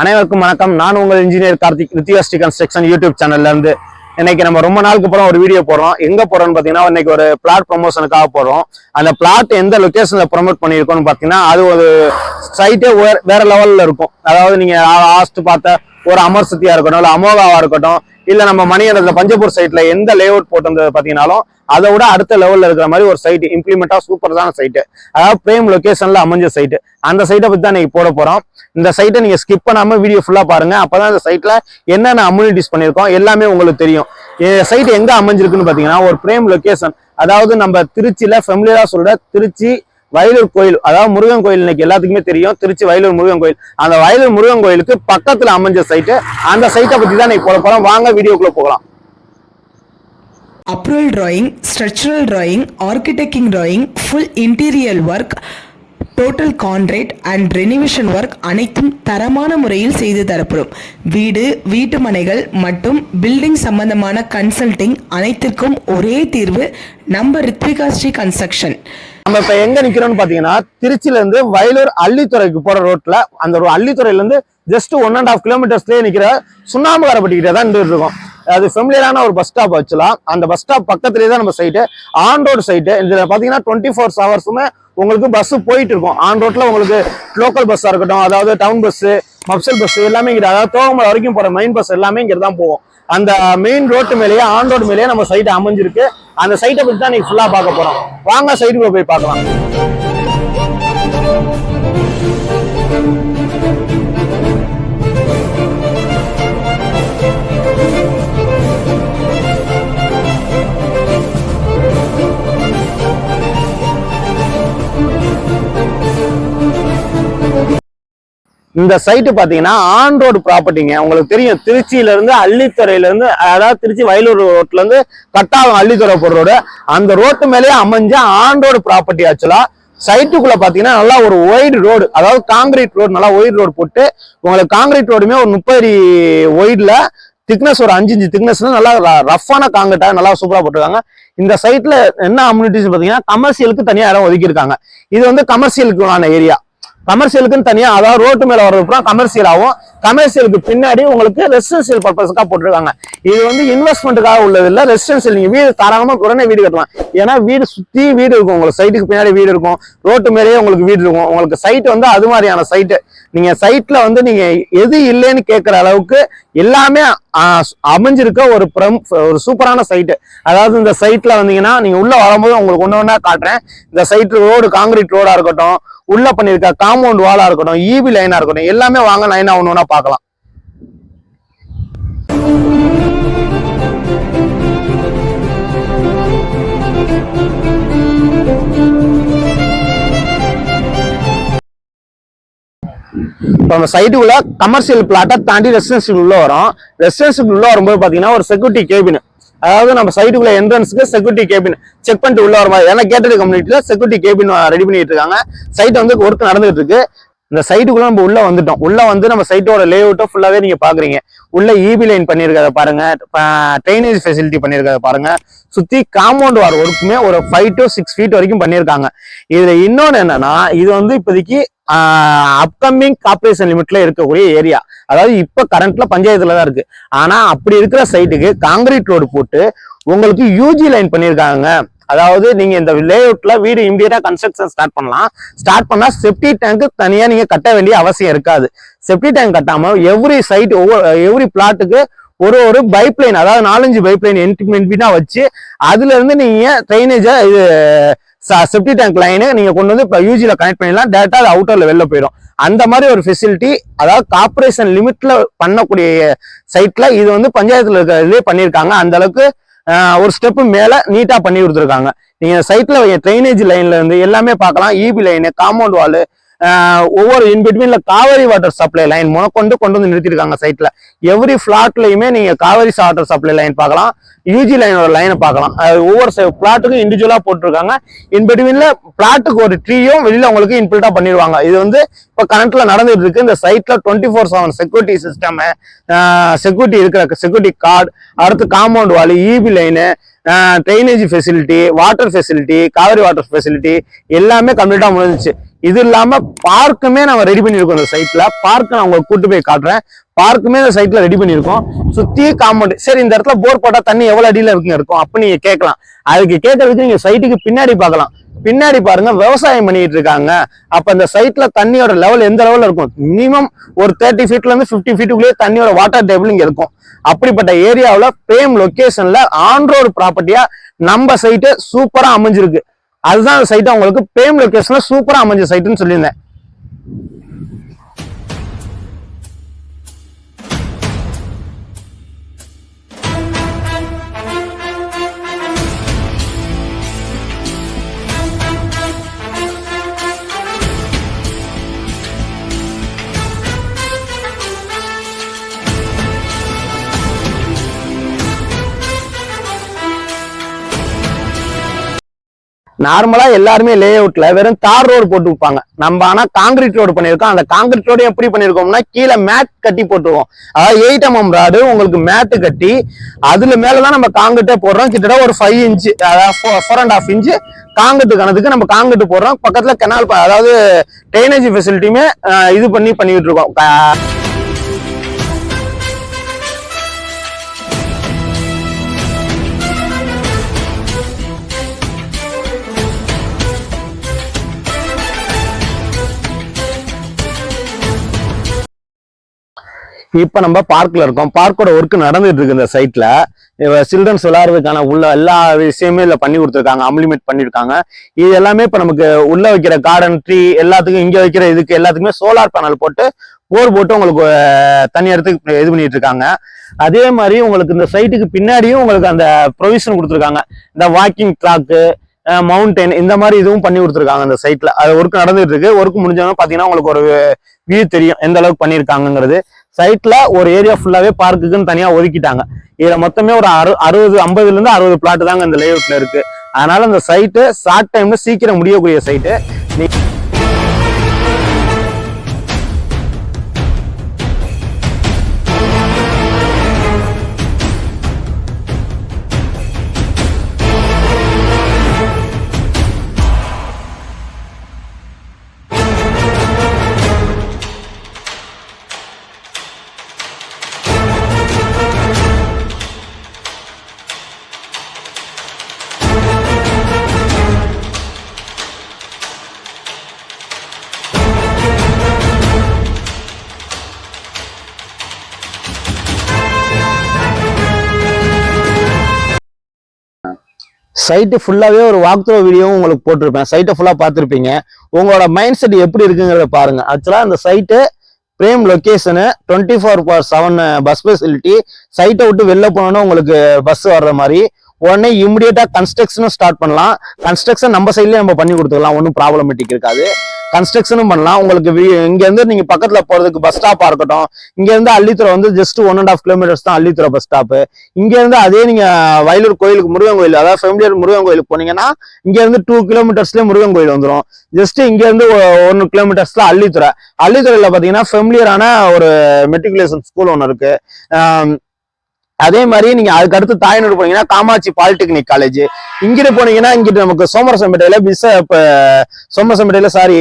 அனைவருக்கும் வணக்கம். நான் உங்கள் இன்ஜினியர் கார்த்திக் ரித்தியாஸ்டி கன்ஸ்ட்ரக்ஷன் யூடியூப் சேனல்ல இருந்து. இன்னைக்கு நம்ம ரொம்ப நாளுக்கு அப்புறம் ஒரு வீடியோ போடுறோம். எங்க போறோம்னு பாத்தீங்கன்னா இன்னைக்கு ஒரு பிளாட் ப்ரொமோஷனுக்காக போறோம். அந்த பிளாட் எந்த லொகேஷன்ல ப்ரொமோட் பண்ணியிருக்கோம்னு பாத்தீங்கன்னா அது ஒரு சைட்டே வேற லெவல்ல இருக்கும். அதாவது நீங்க லாஸ்ட் பார்த்த ஒரு அமர் சக்தியா இருக்கட்டும் இல்ல அமோகாவா இருக்கட்டும் இல்ல நம்ம மணியரத்துல பஞ்சபூர் சைட்ல எந்த லேஅவுட் போட்டிருந்தது பாத்தீங்கன்னாலும் அதை விட அடுத்த லெவல்ல இருக்கிற மாதிரி ஒரு சைட் இம்ப்ளிமெண்டா சூப்பரான சைட்டு அதாவது பிரேம் லொகேஷன்ல அமைஞ்ச சைட்டு அந்த சைட்டை பத்தி தான் போட போறோம். இந்த சைட்டை நீங்க ஸ்கிப் பண்ணாம வீடியோ ஃபுல்லா பாருங்க. அப்பதான் இந்த சைட்ல என்னென்ன அம்யூனிட்டிஸ் பண்ணியிருக்கோம் எல்லாமே உங்களுக்கு தெரியும். சைட் எங்க அமைஞ்சிருக்குன்னு பாத்தீங்கன்னா ஒரு பிரேம் லொகேஷன் அதாவது நம்ம திருச்சியில ஃபெமிலியரா சொல்ற திருச்சி வயலூர் கோயில் அதாவது முருகன் கோயில் இன்னைக்கு எல்லாத்துக்குமே தெரியும். திருச்சி வயலூர் முருகன் கோயில். அந்த வயலூர் முருகன் கோயிலுக்கு பக்கத்துல அமைஞ்ச சைட்டு அந்த சைட்டை பத்தி தான் இன்னைக்கு போட போறோம். வாங்க வீடியோக்குள்ள போகலாம். Approval drawing structural drawing architecting drawing full interior work total contract and renovation work அனைத்தும் தரமான முறையில் செய்து தரப்படும். வீடு வீட்டு மனைகள் மற்றும் பில்டிங் சம்பந்தமான கன்சல்டிங் அனைத்திற்கும் ஒரே தீர்வு நம்ம ரித்விகா ஸ்ரீ கன்ஸ்ட்ரக்ஷன் நம்ம இப்ப எங்க நிக்கிறோம்னு பாத்தீங்கன்னா திருச்சியில இருந்து வயலூர் அள்ளித்துறைக்கு போற ரோட்ல அந்த ஒரு அள்ளித்துறையில இருந்து ஜஸ்ட் ஒன் அண்ட் ஆஃப் கிலோமீட்டர்ஸ்லயே நிக்கிற சுண்ணாம்புகாரப்பட்டிக்கிட்டே தான் நின்றுட்டு இருக்கோம். அது ஃபெமிலியரான ஒரு பஸ் ஸ்டாப் வச்சுலாம் அந்த பஸ் ஸ்டாப் பக்கத்துலேயே தான் நம்ம சைட்டு ஆன் ரோடு சைட்டு இதுல பாத்தீங்கன்னா டுவெண்ட்டி ஃபோர் ஹவர்ஸுமே உங்களுக்கு பஸ் போயிட்டு இருக்கும். ஆன் ரோட்ல உங்களுக்கு லோக்கல் பஸ்ஸா இருக்கட்டும் அதாவது டவுன் பஸ் மப்சல் பஸ் எல்லாமே இங்கே அதாவது தோகமலை வரைக்கும் போகிற மெயின் பஸ் எல்லாமே இங்கே தான் போகும். அந்த மெயின் ரோட்டு மேலேயே ஆன் ரோடு மேலேயே நம்ம சைட் அமைஞ்சிருக்கு. அந்த சைட்டை பற்றி தான் நீங்கள் ஃபுல்லாக பார்க்க போகிறோம் வாங்க சைட்டுக்குள்ள போய் பார்க்கலாம். இந்த சைட்டு பார்த்தீங்கன்னா ஆன் ரோடு ப்ராப்பர்ட்டிங்க உங்களுக்கு தெரியும் திருச்சியிலேருந்து அள்ளித்துறையிலேருந்து அதாவது திருச்சி வயலூர் ரோட்லேருந்து கட்டாயம் அள்ளித்துறை போகிற ரோடு அந்த ரோட்டு மேலேயே அமைஞ்ச ஆன் ரோடு ப்ராப்பர்ட்டி ஆக்சுவலாக சைட்டுக்குள்ள பாத்தீங்கன்னா நல்லா ஒரு ஒயிட் ரோடு அதாவது காங்கிரீட் ரோடு நல்லா ஒயிட் ரோடு போட்டு உங்களுக்கு காங்கிரீட் ரோடுமே ஒரு முப்பது அடி ஒயிட்ல திக்னஸ் ஒரு அஞ்சு இன்ச்சு திக்னஸ்ல நல்லா ரஃபான காங்கிரீட்டா நல்லா சூப்பரா போட்டிருக்காங்க. இந்த சைட்ல என்ன அம்யூனிட்டிஸ் பாத்தீங்கன்னா கமர்ஷியலுக்கு தனியா இடம் ஒதுக்கியிருக்காங்க. இது வந்து கமர்ஷியலுக்கான ஏரியா கமர்ஷியலுக்குன்னு தனியா அதாவது ரோட்டு மேல வர்றதுக்கு கமர்ஷியல் ஆகும் கமர்ஷியலுக்கு பின்னாடி உங்களுக்கு ரெசிடென்சியல் பர்பஸ்க்காக போட்டிருக்காங்க. இது வந்து இன்வெஸ்ட்மெண்ட்டுக்காக உள்ளது இல்லை ரெசிடென்சியல் நீங்கள் வீடு தாராளமாக உடனே வீடு கட்டலாம். ஏன்னா வீடு சுற்றி வீடு இருக்கும். உங்களுக்கு சைட்டுக்கு பின்னாடி வீடு இருக்கும். ரோட்டு மேலேயே உங்களுக்கு வீடு இருக்கும். உங்களுக்கு சைட் வந்து அது மாதிரியான சைட்டு நீங்கள் சைட்டில் வந்து நீங்கள் எது இல்லைன்னு கேட்குற அளவுக்கு எல்லாமே அமைஞ்சிருக்க ஒரு பிரம் ஒரு சூப்பரான சைட்டு அதாவது இந்த சைட்டில் வந்தீங்கன்னா நீங்கள் உள்ளே வரும்போது உங்களுக்கு ஒன்று ஒன்றா காட்டுறேன். இந்த சைட் ரோடு காங்கிரீட் ரோடாக இருக்கட்டும் உள்ள பண்ணியிருக்க காம்பவுண்ட் வாலாக இருக்கட்டும் ஈபி லைனாக இருக்கட்டும் எல்லாமே வாங்க லைனாக ஒன்று ஒன்றா பார்க்கலாம். இப்போ நம்ம சைட்டுக்குள்ள கமர்ஷியல் பிளாட்டை தாண்டி ரெசிடென்சியல் உள்ள வரும் ரெசிடென்சியல் உள்ள வரும்போது பாத்தீங்கன்னா ஒரு செக்யூரிட்டி கேபின் அதாவது நம்ம சைட்டுக்குள்ள என்ட்ரன்ஸ்க்கு செக்யூரிட்டி கேபின் செக் பண்ணிட்டு உள்ள வரும்போது ஏன்னா கேட்டட் கம்யூனிட்டியில செக்யூரிட்டி கேபின் ரெடி பண்ணிட்டு இருக்காங்க. சைட் வந்து ஒர்க் நடந்துட்டு இருக்கு. இந்த சைட்டுக்குள்ள நம்ம உள்ள வந்துட்டோம். உள்ள வந்து நம்ம சைட்டோட லே அவுட்டை ஃபுல்லாவே நீங்க பாக்குறீங்க. உள்ள இபி லைன் பண்ணிருக்கிறத பாருங்க. ட்ரைனேஜ் ஃபெசிலிட்டி பண்ணிருக்கிறத பாருங்க. சுத்தி காம்பவுண்ட் வார் ஒர்க்குமே ஒரு ஃபைவ் டு சிக்ஸ் ஃபீட் வரைக்கும் பண்ணியிருக்காங்க இதுல இன்னொன்னு என்னன்னா இது வந்து இப்போதைக்கு அப்கமிங் கார்பரேஷன் லிமிட்ல இருக்கக்கூடிய ஏரியா அதாவது இப்ப கரண்ட்ல பஞ்சாயத்துல தான் இருக்கு. ஆனா அப்படி இருக்கிற சைட்டுக்கு காங்கிரீட் ரோடு போட்டு உங்களுக்கு யூஜி லைன் பண்ணியிருக்காங்க அதாவது நீங்க இந்த லேஅவுட்ல வீடு இமீடியட்டா கன்ஸ்ட்ரக்ஷன் ஸ்டார்ட் பண்ணலாம். ஸ்டார்ட் பண்ணா செப்டி டேங்க் தனியா நீங்க கட்ட வேண்டிய அவசியம் இருக்காது. செப்டி டேங்க் கட்டாம எவ்ரி சைட் ஒவ்வொரு எவ்ரி பிளாட்டுக்கு ஒரு ஒரு பைப் லைன் அதாவது நாலஞ்சு பைப் லைன் வச்சு அதுல இருந்து நீங்க ட்ரைனேஜை இது செப்டி டேங்க் லைனு நீங்க கொண்டு வந்து இப்போ யூஜியில் கனெக்ட் பண்ணிடலாம். டேட்டா அது அவுட்டர்ல வெளில போயிடும். அந்த மாதிரி ஒரு ஃபெசிலிட்டி அதாவது கார்பரேஷன் லிமிட்ல பண்ணக்கூடிய சைட்ல இது வந்து பஞ்சாயத்துல இருக்கிறதுலே பண்ணியிருக்காங்க அந்த அளவுக்கு ஒரு ஸ்டெப்பு மேலே நீட்டாக பண்ணி கொடுத்துருக்காங்க. நீங்கள் சைட்டில் ட்ரைனேஜ் லைன்ல இருந்து எல்லாமே பார்க்கலாம். இபி லைனு காம்பவுண்ட் வாலு ஒவ்வொரு இன்பிட்வீன்ல காவேரி வாட்டர் சப்ளை லைன் முனக்கொண்டு கொண்டு வந்து நிறுத்திருக்காங்க சைட்ல எவ்ரி பிளாட்லயுமே நீங்க காவேரி வாட்டர் சப்ளை லைன் பார்க்கலாம். யூஜி லைனோட லைனை பார்க்கலாம். அது ஒவ்வொரு பிளாட்டுக்கும் இண்டிவிஜுவலா போட்டிருக்காங்க. இன்பிட்வீன்ல பிளாட்டுக்கு ஒரு ட்ரீயும் வெளியில உங்களுக்கு இன்பில்டா பண்ணிடுவாங்க. இது வந்து இப்ப கரண்ட்ல நடந்துட்டு இருக்கு. இந்த சைட்ல twenty four seven security system security இருக்கிற செக்யூரிட்டி கார்டு அடுத்து compound Vaali EB line drainage facility water facility Kaveri water facility எல்லாமே கம்ப்ளீட்டா முடிஞ்சிச்சு. இது இல்லாம பார்க்குமே நம்ம ரெடி பண்ணியிருக்கோம் இந்த சைட்ல பார்க்க நான் உங்களுக்கு கூட்டு போய் காட்டுறேன். பார்க்குமே இந்த சைட்ல ரெடி பண்ணியிருக்கோம். சுத்தி காம்பவுண்ட் சரி இந்த இடத்துல போர் போட்டா தண்ணி எவ்வளவு அடியில இருக்குங்க இருக்கும்? அப்ப நீங்க கேட்கலாம். அதுக்கு கேட்கறதுக்கு நீங்க சைட்டுக்கு பின்னாடி பார்க்கலாம். பின்னாடி பாருங்க விவசாயம் பண்ணிட்டு இருக்காங்க. அப்ப இந்த சைட்ல தண்ணியோட லெவல் எந்த லெவல்ல இருக்கும்? மினிமம் ஒரு தேர்ட்டி ஃபீட்ல இருந்து பிப்டி ஃபீட்டுக்குள்ளேயே தண்ணியோட வாட்டர் டேபிள் இங்க இருக்கும். அப்படிப்பட்ட ஏரியாவில் பிரேம் லொகேஷன்ல ஆன் ரோடு ப்ராப்பர்ட்டியா நம்ம சைட்டு சூப்பரா அமைஞ்சிருக்கு. அதுதான் அந்த சைட்டு உங்களுக்கு பேம் லொகேஷன்ல சூப்பரா அமைஞ்ச சைட்டுன்னு சொல்லியிருந்தேன். நார்மலா எல்லாருமே லே அவுட்ல வெறும் தார் ரோடு போட்டு வைப்பாங்க. நம்ம ஆனா காங்கிரீட் ரோடு பண்ணிருக்கோம் அந்த காங்கிரீட் ரோடு எப்படி பண்ணிருக்கோம்னா கீழே மேட் கட்டி போட்டுருவோம். அதாவது எயிட் எம்எம் ராடு உங்களுக்கு மேட்டு கட்டி அதுல மேலதான் நம்ம காங்கிரீட்டே போடுறோம். கிட்டத்தட்ட ஒரு ஃபைவ் இன்ச்சு அதாவது four and half inch concrete கணத்துக்கு நம்ம காங்கிரீட் போடுறோம். பக்கத்துல கெனால் அதாவது ட்ரைனேஜ் ஃபெசிலிட்டியுமே இது பண்ணி பண்ணிட்டு இருக்கோம். இப்ப நம்ம பார்க்ல இருக்கோம். பார்க்கோட ஒர்க் நடந்துட்டு இருக்கு இந்த சைட்ல சில்ட்ரன்ஸ் விளையாடுறதுக்கான உள்ள எல்லா விஷயமே இதுல பண்ணி கொடுத்துருக்காங்க. அம்ப்ளிமெண்ட் பண்ணிருக்காங்க. இது எல்லாமே இப்ப நமக்கு உள்ள வைக்கிற கார்டன் ட்ரீ எல்லாத்துக்கும் இங்க வைக்கிற இதுக்கு எல்லாத்துக்குமே சோலார் பேனல் போட்டு போர் போட்டு உங்களுக்கு தனி இடத்துக்கு இது பண்ணிட்டு இருக்காங்க. அதே மாதிரி உங்களுக்கு இந்த சைட்டுக்கு பின்னாடியும் உங்களுக்கு அந்த ப்ரொவிஷன் கொடுத்துருக்காங்க. இந்த வாக்கிங் கிளாக்கு மவுண்டைன் இந்த மாதிரி இதுவும் பண்ணி கொடுத்துருக்காங்க அந்த சைட்ல அது ஒர்க் நடந்துட்டு இருக்கு. ஒர்க் முடிஞ்சவங்க பாத்தீங்கன்னா உங்களுக்கு ஒரு வியூ தெரியும். எந்த அளவுக்கு பண்ணியிருக்காங்கிறது சைட்ல ஒரு ஏரியா ஃபுல்லாவே பார்க்குக்குன்னு தனியா ஒதுக்கிட்டாங்க. இதுல மொத்தமே ஒரு அறு அறுபது ஐம்பதுல இருந்து அறுபது பிளாட் தாங்க இந்த லேஅவுட்ல இருக்கு. அதனால இந்த சைட்டு ஷார்ட் டைம்ல சீக்கிரம் முடியக்கூடிய சைட்டு சைட்டு ஃபுல்லாகவே ஒரு வாக்த்ரோ வீடியோவும் உங்களுக்கு போட்டிருப்பேன். சைட்டை ஃபுல்லாக பார்த்துருப்பீங்க. உங்களோட மைண்ட் செட் எப்படி இருக்குங்கிறத பாருங்க. ஆக்சுவலாக அந்த site prime location twenty four by seven bus facility சைட்டை விட்டு வெளில போனோன்னா உங்களுக்கு பஸ் வர்ற மாதிரி. உடனே இமிடியேட்டா கன்ஸ்ட்ரக்ஷனும் ஸ்டார்ட் பண்ணலாம். கன்ஸ்ட்ரக்ஷன் நம்ம சைட்லயே நம்ம பண்ணி கொடுத்துக்கலாம். ஒன்றும் ப்ராப்ளமேட்டிக் இருக்காது. கன்ஸ்ட்ரக்ஷனும் பண்ணலாம். உங்களுக்கு வி- நீங்கள் பக்கத்தில் போகிறதுக்கு பஸ் ஸ்டாப்பாக இருக்கட்டும். இங்கேருந்து அள்ளித்துறை வந்து just one and half kilometres தான் அள்ளித்துறை பஸ் ஸ்டாப்பு இங்கேருந்து அதே நீங்கள் வயலூர் கோயிலுக்கு முருகன் கோயில் அதாவது ஃபெமிலியர் முருகன் கோயிலுக்கு போனீங்கன்னா இங்கேருந்து டூ கிலோமீட்டர்ஸ்லேயே முருகன் கோயில் வந்துடும் ஜஸ்ட் ஒரு ஒன்று கிலோமீட்டர்ஸ் தான் அள்ளித்துறை. அள்ளித்துறையில் பார்த்தீங்கன்னா ஃபெமிலியரான ஒரு மெட்ரிகுலேஷன் ஸ்கூல் ஒன்று இருக்குது அதே மாதிரி நீங்க அதுக்கு அடுத்து தாயனூர் போனீங்கன்னா காமாட்சி பாலிடெக்னிக் காலேஜ் இங்கிட்டு போனீங்கன்னா இங்கிட்டு நமக்கு சோமரசம்பேட்டையில பிசப் சோமரசம்பேட்டையில சாரி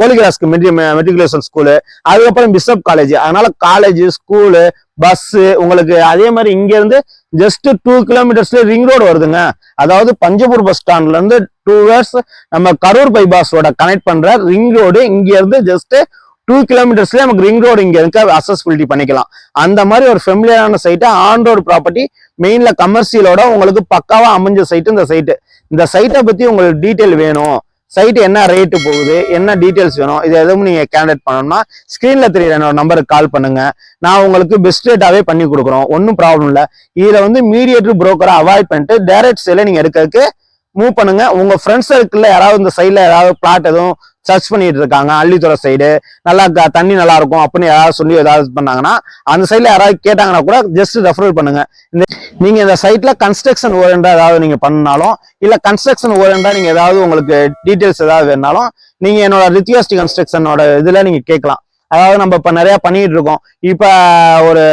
கோலிகிராஸ்க்கு மெட்ரிகுலேஷன் ஸ்கூலு அதுக்கப்புறம் பிஷப் காலேஜ் அதனால காலேஜ் ஸ்கூலு பஸ்ஸு உங்களுக்கு அதே மாதிரி இங்கேருந்து ஜஸ்ட் டூ கிலோமீட்டர்ஸ்ல ரிங் ரோடு வருதுங்க. அதாவது பஞ்சபூர் பஸ் ஸ்டாண்ட்ல இருந்து டூ ஹவர்ஸ் நம்ம கரூர் பைபாஸோட கனெக்ட் பண்ற ரிங் ரோடு இங்கேருந்து ஜஸ்ட்டு ஜஸ்ட் டூ கிலோமீட்டர்ஸ்ல நமக்கு ரிங் ரோடு இங்க இருக்க அசஸ்பிலிட்டி பண்ணிக்கலாம். அந்த மாதிரி ஒரு ஃபெமிலியரான சைட்டு ஆன் ரோடு ப்ராப்பர்ட்டி மெயின்ல கமர்ஷியலோட உங்களுக்கு பக்காவா அமைஞ்ச சைட்டு இந்த சைட்டு இந்த சைட்டை பத்தி உங்களுக்கு டீட்டெயில் வேணும். சைட்டு என்ன ரேட்டு போகுது என்ன டீட்டெயில்ஸ் வேணும் இது எதுவும் நீங்கள் கேண்டேட் பண்ணணும்னா ஸ்க்ரீனில் தெரியுற என்னோட நம்பருக்கு கால் பண்ணுங்கள் நான் உங்களுக்கு பெஸ்ட் ரேட்டாகவே பண்ணி கொடுக்குறோம். ஒன்றும் ப்ராப்ளம் இல்லை. இதில் வந்து மீடியேட்டர் புரோக்கரை அவாய்ட் பண்ணிட்டு டைரக்ட் சேலை நீங்கள் எடுக்கிறதுக்கு மூவ் பண்ணுங்க. உங்க ஃப்ரெண்ட்ஸ் சர்க்கிளில் யாராவது இந்த சைடில் ஏதாவது பிளாட் எதுவும் சர்ச் பண்ணிட்டு இருக்காங்க அள்ளித்துறை சைடு நல்லா க- தண்ணி நல்லா இருக்கும் அப்படின்னு யாராவது சொல்லி ஏதாவது பண்ணாங்கன்னா அந்த சைட்ல யாராவது கேட்டாங்கன்னா கூட ஜஸ்ட் ரெஃபர் பண்ணுங்க. இந்த நீங்க இந்த சைட்ல கன்ஸ்ட்ரக்ஷன் ஓரியண்டா ஏதாவது நீங்க பண்ணாலும் இல்ல கன்ஸ்ட்ரக்ஷன் ஓரியண்டா நீங்க ஏதாவது உங்களுக்கு டீடைல்ஸ் ஏதாவது வேணாலும் நீங்க என்னோட ரித்யாஸ்டி கன்ஸ்ட்ரக்ஷனோட இதுல நீங்க கேட்கலாம். அதாவது நம்ம இப்ப நிறைய பண்ணிட்டு இருக்கோம். இப்ப ஒரு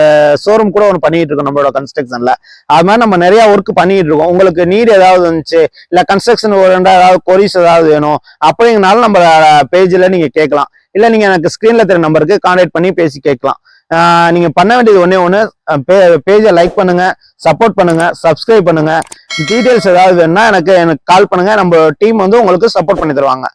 ஷோரூம் கூட ஒன்று பண்ணிட்டு இருக்கோம் நம்மளோட கன்ஸ்ட்ரக்ஷன்ல அது மாதிரி நம்ம நிறைய ஒர்க் பண்ணிட்டு இருக்கோம். உங்களுக்கு நீட் ஏதாவது இருந்துச்சு இல்ல கன்ஸ்ட்ரக்ஷன் ஏதாவது கொரிஸ் ஏதாவது வேணும் அப்படிங்கனாலும் நம்ம பேஜ்ல நீங்க கேட்கலாம். இல்ல நீங்க எனக்கு ஸ்கிரீன்ல தெரிய நம்பருக்கு கான்டாக்ட் பண்ணி பேசி கேட்கலாம். நீங்கள் நீங்க பண்ண வேண்டியது ஒண்ணே ஒன்று பேஜை லைக் பண்ணுங்க சப்போர்ட் பண்ணுங்க சப்ஸ்கிரைப் பண்ணுங்க. டீட்டெயில்ஸ் ஏதாவது வேணும்னா எனக்கு எனக்கு கால் பண்ணுங்க. நம்ம டீம் வந்து உங்களுக்கு சப்போர்ட் பண்ணி தருவாங்க.